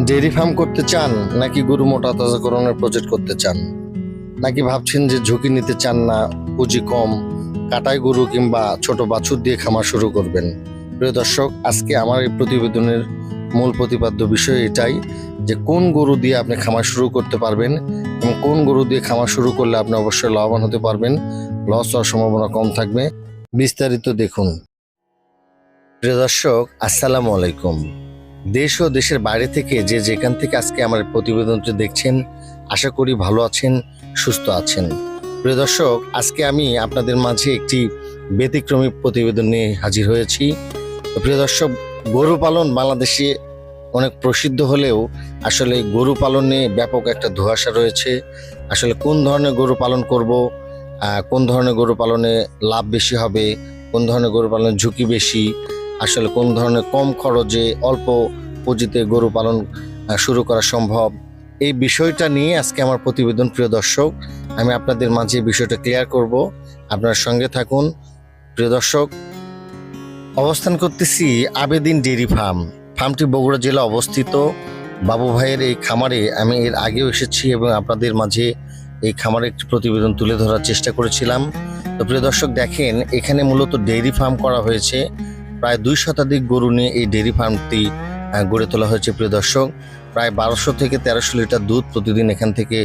Dairy farm করতে চান, নাকি গরু মোটা তাজাকরণের প্রজেক্ট করতে চান? নাকি ভাবছেন যে ঝুঁকি নিতে চান না, পুঁজি কম কাটাই গরু কিংবা ছোট বাছুর দিয়ে খামার শুরু করবেন? প্রিয় দর্শক, আজকে আমার এই প্রতিবেদনের মূল প্রতিপাদ্য বিষয় এটাই যে কোন গরু দিয়ে আপনি খামার শুরু করতে পারবেন এবং কোন গরু দিয়ে খামার শুরু করলে আপনি অবশ্যই লাভবান হতে পারবেন। লস হওয়ার সম্ভাবনা কম থাকবে। বিস্তারিত দেখুন। প্রিয় দর্শক, আসসালামু আলাইকুম। দেশ ও দেশের বাইরে থেকে যে যেখান থেকে আজকে আমার প্রতিবেদনটি দেখছেন, আশা করি ভালো আছেন, সুস্থ আছেন। প্রিয় দর্শক, আজকে আমি আপনাদের মাঝে একটি ব্যতিক্রমী প্রতিবেদন নিয়ে হাজির হয়েছি। প্রিয় দর্শক, গরু পালন বাংলাদেশে অনেক প্রসিদ্ধ হলেও আসলে গরু পালনে ব্যাপক একটা ধোঁয়াশা রয়েছে। আসলে কোন ধরনের গরু পালন করব কোন ধরনের গরু পালনে লাভ বেশি হবে, কোন ধরনের গরু পালনের ঝুঁকি বেশি আসলে কোন ধরনের কম খরচে অল্প পুঁজিতে গরু পালন শুরু করা সম্ভব? এই বিষয়টা নিয়ে আজকে আমার প্রতিবেদন, প্রিয় দর্শক, আমি আপনাদের মাঝে বিষয়টা ক্লিয়ার করব। আপনার সঙ্গে থাকুন। প্রিয় দর্শক, অবস্থান করতেছি আবেদিন ডেইরি ফার্ম। ফার্মটি বগুড়া জেলা অবস্থিত। বাবু ভাইয়ের এই খামারে আমি এর আগেও এসেছি এবং আপনাদের মাঝে এই খামারে একটি প্রতিবেদন তুলে ধরার চেষ্টা করেছিলাম। তো প্রিয় দর্শক, দেখেন, এখানে মূলত ডেইরি ফার্ম করা হয়েছে। প্রায় দুই শতাধিক গরু নিয়ে এই ডেইরি ফার্মটি গড়ে তোলা হয়েছে, প্রিয় দর্শক। প্রায় বারোশো থেকে তেরোশো লিটার দুধ প্রতিদিন এখান থেকে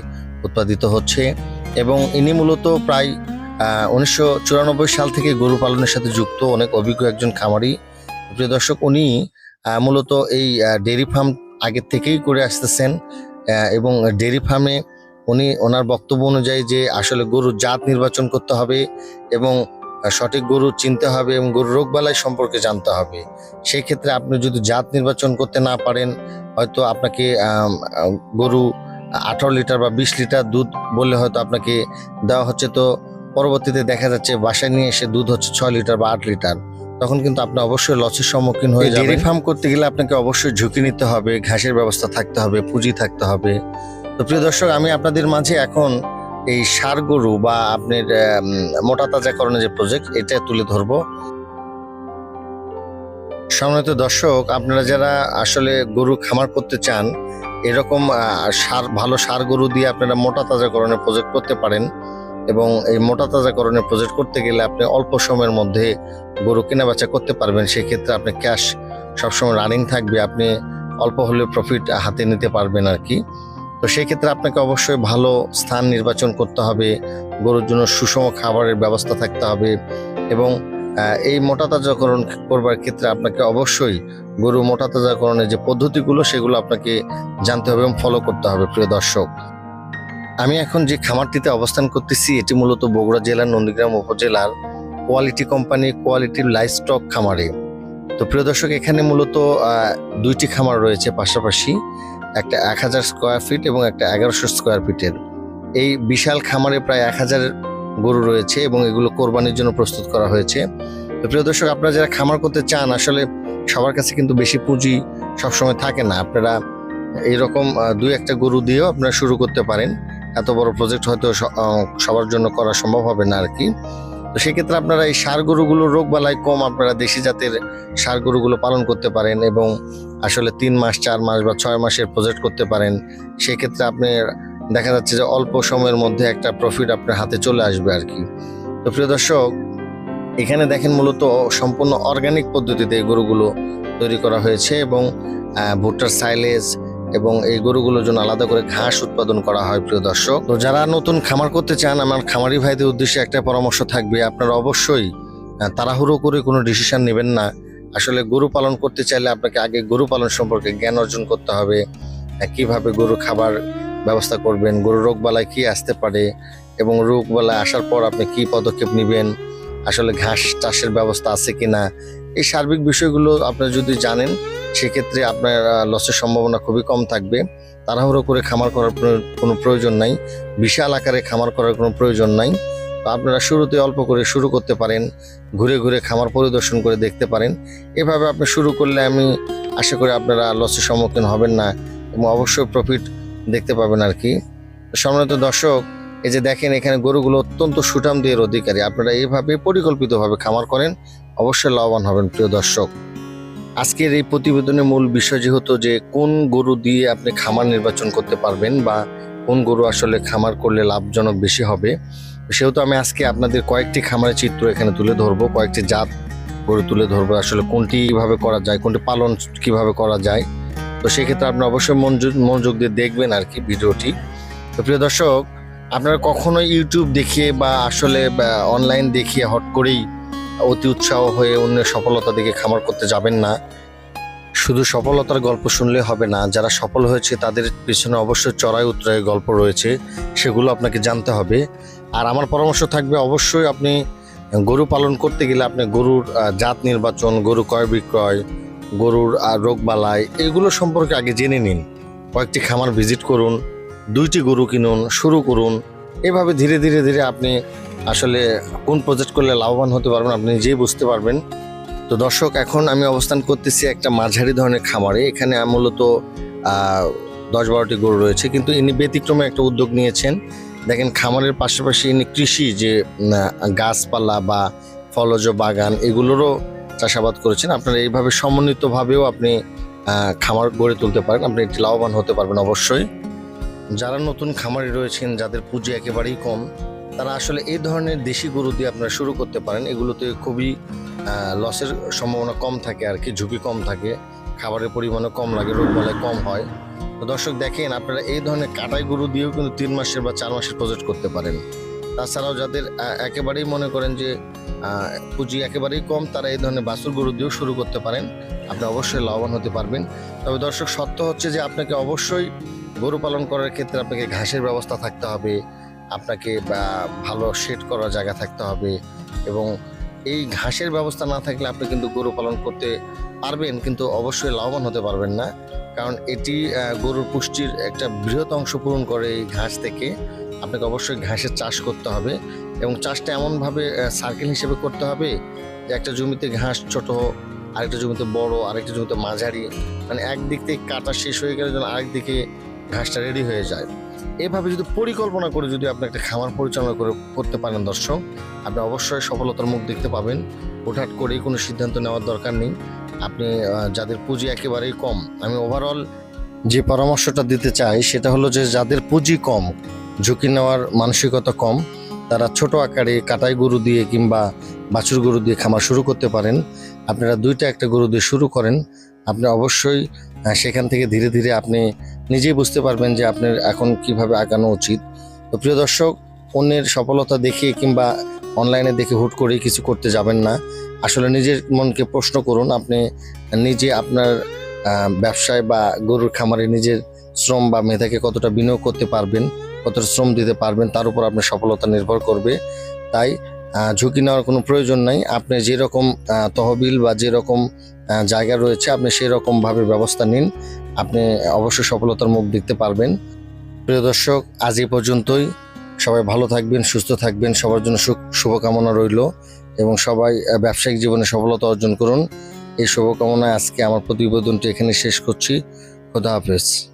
উৎপাদিত হচ্ছে এবং ইনি মূলত প্রায় উনিশশো চুরানব্বই সাল থেকে গরু পালনের সাথে যুক্ত অনেক অভিজ্ঞ একজন খামারি। প্রিয় দর্শক, উনি মূলত এই ডেইরি ফার্ম আগের থেকেই করে আসতেছেন এবং ডেইরি ফার্মে উনি, ওনার বক্তব্য অনুযায়ী যে আসলে গরুর জাত নির্বাচন করতে হবে এবং সঠিক গরু চিনতে হবে এবং গরুর রোগবালাই সম্পর্কে জানতে হবে। সেই ক্ষেত্রে আপনি যদি জাত নির্বাচন করতে না পারেন হয়তো আপনাকে গরু আঠারো লিটার বা বিশ লিটার দুধ বললে হয়তো আপনাকে দেওয়া হচ্ছে। তো পরবর্তীতে দেখা যাচ্ছে বাসায় নিয়ে এসে দুধ হচ্ছে ছয় লিটার বা আট লিটার। তখন কিন্তু আপনি অবশ্যই লসের সম্মুখীন হয়ে যাবেন। ডেয়ারি ফার্ম করতে গেলে আপনাকে অবশ্যই ঝুঁকি নিতে হবে ঘাসের ব্যবস্থা থাকতে হবে পুঁজি থাকতে হবে। তো প্রিয় দর্শক আমি আপনাদের মাঝে এখন এই সার গরু বা আপনার মোটা তাজাকরণের যে প্রজেক্ট এটা তুলে ধরবো। সম্মানিত দর্শক, আপনারা যারা আসলে গরু খামার করতে চান, এরকম সার, ভালো সার গরু দিয়ে আপনারা মোটা তাজাকরণের প্রজেক্ট করতে পারেন এবং এই মোটা তাজাকরণের প্রজেক্ট করতে গেলে আপনি অল্প সময়ের মধ্যে গরু কেনা বেচা করতে পারবেন। সেক্ষেত্রে আপনি ক্যাশ সবসময় রানিং থাকবে, আপনি অল্প হলেও প্রফিট হাতে নিতে পারবেন আর কি। তো সেই ক্ষেত্রে আপনাকে অবশ্যই ভালো স্থান নির্বাচন করতে হবে, গরুর জন্য সুষম খাবারের ব্যবস্থা থাকতে হবে এবং এই মোটা তাজাকরণ করবার ক্ষেত্রে আপনাকে অবশ্যই গরু মোটা তাজাকরণের যে পদ্ধতিগুলো সেগুলো আপনাকে জানতে হবে এবং ফলো করতে হবে, প্রিয় দর্শক। আমি এখন যে খামারটিতে অবস্থান করতেছি, এটি মূলত বগুড়া জেলার নন্দীগ্রাম উপজেলার কোয়ালিটি কোম্পানি কোয়ালিটি লাইভস্টক খামারে। তো প্রিয় দর্শক, এখানে মূলত দুইটি খামার রয়েছে পাশাপাশি। একটা এক হাজার স্কোয়ার ফিট এবং একটা এগারোশো স্কোয়ার ফিটের এই বিশাল খামারে প্রায় এক হাজার গরু রয়েছে এবং এগুলো কোরবানির জন্য প্রস্তুত করা হয়েছে। তো প্রিয় দর্শক, আপনারা যারা খামার করতে চান, আসলে সবার কাছে কিন্তু বেশি পুঁজি সবসময় থাকে না। আপনারা এইরকম দুই একটা গরু দিয়েও আপনারা শুরু করতে পারেন। এত বড় প্রজেক্ট হয়তো সবার জন্য করা সম্ভব হবে না আর কি তো সেক্ষেত্রে আপনারা এই সার গরুগুলোর রোগ বালাই কম আপনারা দেশি জাতের সার গরুগুলো পালন করতে পারেন এবং আসলে তিন মাস, চার মাস বা ছয় মাসের প্রজেক্ট করতে পারেন, সেক্ষেত্রে আপনি দেখা যাচ্ছে যে অল্প সময়ের মধ্যে একটা প্রফিট আপনার হাতে চলে আসবে আর কি। তো প্রিয় দর্শক, এখানে দেখেন মূলত সম্পূর্ণ অর্গানিক পদ্ধতিতে এই গরুগুলো তৈরি করা হয়েছে এবং ভুট্টার সাইলেজ এবং এই গরুগুলোর জন্য আলাদা করে ঘাস উৎপাদন করা হয় প্রিয় দর্শক। তো যারা নতুন খামার করতে চান, আমার খামারি ভাইদের উদ্দেশ্যে একটা পরামর্শ থাকবে, আপনারা অবশ্যই তাড়াহুড়ো করে কোনো ডিসিশন নেবেন না। আসলে গরু পালন করতে চাইলে আপনাকে আগে গরু পালন সম্পর্কে জ্ঞান অর্জন করতে হবে। আহ, কীভাবে গরু খাবার ব্যবস্থা করবেন গরু রোগ বালায় কি আসতে পারে এবং রোগ বালায় আসার পর আপনি কি পদক্ষেপ নেবেন আসলে ঘাস চাষের ব্যবস্থা আছে কিনা? এই সার্বিক বিষয়গুলো আপনারা যদি জানেন সেক্ষেত্রে আপনার লসের সম্ভাবনা খুবই কম থাকবে। তাড়াহুড়ো করে খামার করার কোনো প্রয়োজন নাই। বিশাল আকারে খামার করার কোনো প্রয়োজন নাই। আপনারা শুরুতে অল্প করে শুরু করতে পারেন, ঘুরে ঘুরে খামার পরিদর্শন করে দেখতে পারেন। এভাবে আপনি শুরু করলে আমি আশা করি আপনারা লসের সম্মুখীন হবেন না এবং অবশ্যই প্রফিট দেখতে পাবেন আর কি। সম্মানিত দর্শক, এই যে দেখেন এখানে গরুগুলো অত্যন্ত সুঠাম দিয়ে অধিকারী আপনারা এইভাবে পরিকল্পিতভাবে খামার করেন, অবশ্যই লাভবান হবেন প্রিয় দর্শক। আজকের এই প্রতিবেদনের মূল বিষয় যেহেতু যে কোন গরু দিয়ে আপনি খামার নির্বাচন করতে পারবেন বা কোন গরু আসলে খামার করলে লাভজনক বেশি হবে সেহেতু আমি আজকে আপনাদের কয়েকটি খামারের চিত্র এখানে তুলে ধরবো, কয়েকটি জাত গরু তুলে ধরবো, আসলে কোনটি কীভাবে করা যায়, কোনটি পালন কীভাবে করা যায়। তো সেক্ষেত্রে আপনি অবশ্যই মনোযোগ মনোযোগ দিয়ে দেখবেন আর কি ভিডিওটি। তো প্রিয় দর্শক, আপনারা কখনো ইউটিউব দেখিয়ে বা আসলে অনলাইন দেখিয়ে হট করেই অতি উৎসাহ হয়ে অন্যের সফলতা দেখে খামার করতে যাবেন না। শুধু সফলতার গল্প শুনলে হবে না, যারা সফল হয়েছে তাদের পিছনে অবশ্যই চড়াই উত্তরায় গল্প রয়েছে, সেগুলো আপনাকে জানতে হবে। আর আমার পরামর্শ থাকবে অবশ্যই আপনি গরু পালন করতে গেলে আপনি গরুর জাত নির্বাচন, গরু ক্রয় বিক্রয়, গরুর রোগবালাই এগুলো সম্পর্কে আগে জেনে নিন। কয়েকটি খামার ভিজিট করুন, দুইটি গরু কিনুন, শুরু করুন। এভাবে ধীরে ধীরে ধীরে আপনি আসলে কোন প্রজেক্ট করলে লাভবান হতে পারবেন আপনি নিজেই বুঝতে পারবেন। তো দর্শক, এখন আমি অবস্থান করতেছি একটা মাঝারি ধরনের খামারে। এখানে মূলত দশ বারোটি গরু রয়েছে, কিন্তু ইনি ব্যতিক্রমে একটা উদ্যোগ নিয়েছেন। দেখেন, খামারের পাশাপাশি ইনি কৃষি যে গাছপালা বা ফলজ বাগান, এগুলোরও চাষাবাদ করেছেন। আপনারা এইভাবে সমন্বিতভাবেও আপনি খামার গড়ে তুলতে পারেন। আপনি একটি লাভবান হতে পারবেন অবশ্যই। যারা নতুন খামারে রয়েছেন, যাদের পুঁজি একেবারেই কম তারা আসলে এই ধরনের দেশি গরু দিয়ে আপনারা শুরু করতে পারেন। এগুলোতে খুবই লসের সম্ভাবনা কম থাকে আর কি, ঝুঁকি কম থাকে। খাবারের পরিমাণও কম লাগে রোগবালাই কম হয়। তো দর্শক দেখেন, আপনারা এই ধরনের কাটাই গরু দিয়েও কিন্তু তিন মাসের বা চার মাসের প্রজেক্ট করতে পারেন। তাছাড়াও যাদের একেবারেই মনে করেন যে পুঁজি একেবারেই কম, তারা এই ধরনের বাছুর গরু দিয়েও শুরু করতে পারেন। আপনি অবশ্যই লাভবান হতে পারবেন। তবে দর্শক, সত্য হচ্ছে যে, আপনাকে অবশ্যই গরু পালন করার ক্ষেত্রে আপনাকে ঘাসের ব্যবস্থা থাকতে হবে। আপনাকে ভালো শেড করার জায়গা থাকতে হবে এবং এই ঘাসের ব্যবস্থা না থাকলে আপনি কিন্তু গরু পালন করতে পারবেন কিন্তু অবশ্যই লাভবান হতে পারবেন না। কারণ এটি গরুর পুষ্টির একটা বৃহৎ অংশ পূরণ করে এই ঘাস থেকে। আপনাকে অবশ্যই ঘাসের চাষ করতে হবে এবং চাষটা এমনভাবে সার্কেল হিসেবে করতে হবে যে একটা জমিতে ঘাস ছোট, আরেকটা জমিতে বড়, আরেকটা জমিতে মাঝারি মানে একদিক থেকে কাটা শেষ হয়ে গেলে যেন আরেক দিকে ঘাসটা রেডি হয়ে যায়। এভাবে যদি পরিকল্পনা করে যদি আপনি একটা খামার পরিচালনা করে করতে পারেন দর্শক, আপনি অবশ্যই সফলতার মুখ দেখতে পাবেন। হুটহাট করেই কোনো সিদ্ধান্ত নেওয়ার দরকার নেই। আপনি যাদের পুঁজি একেবারেই কম, আমি ওভারঅল যে পরামর্শটা দিতে চাই সেটা হলো যে যাদের পুঁজি কম, ঝুঁকি নেওয়ার মানসিকতা কম, তারা ছোট আকারে কাটাই গরু দিয়ে কিংবা বাছুর গরু দিয়ে খামার শুরু করতে পারেন। আপনারা দুইটা একটা গরু দিয়ে শুরু করেন। আপনি অবশ্যই সেখান থেকে ধীরে ধীরে আপনি নিজেই বুঝতে পারবেন যে আপনার এখন কীভাবে আগানো উচিত। তো প্রিয় দর্শক অন্যের সফলতা দেখে কিংবা অনলাইনে দেখে হুট করে কিছু করতে যাবেন না। আসলে নিজের মনকে প্রশ্ন করুন, আপনি নিজে আপনার ব্যবসায় বা গরুর খামারে নিজের শ্রম বা মেধাকে কতটা বিনিয়োগ করতে পারবেন, কতটা শ্রম দিতে পারবেন, তার উপর আপনার সফলতা নির্ভর করবে। তাই ঝুঁকি নেওয়ার কোনো প্রয়োজন নাই। আপনি যেরকম তহবিল বা যেরকম জায়গা রয়েছে, আপনি সেই রকমভাবে ব্যবস্থা নিন। আপনি অবশ্যই সফলতার মুখ দেখতে পারবেন। প্রিয় দর্শক, আজ এই পর্যন্তই। সবাই ভালো থাকবেন, সুস্থ থাকবেন। সবার জন্য সুখ, শুভকামনা রইল এবং সবাই ব্যবসায়িক জীবনে সফলতা অর্জন করুন। এই শুভকামনায় আজকে আমার প্রতিবেদনটি এখানে শেষ করছি। খোদা হাফেজ।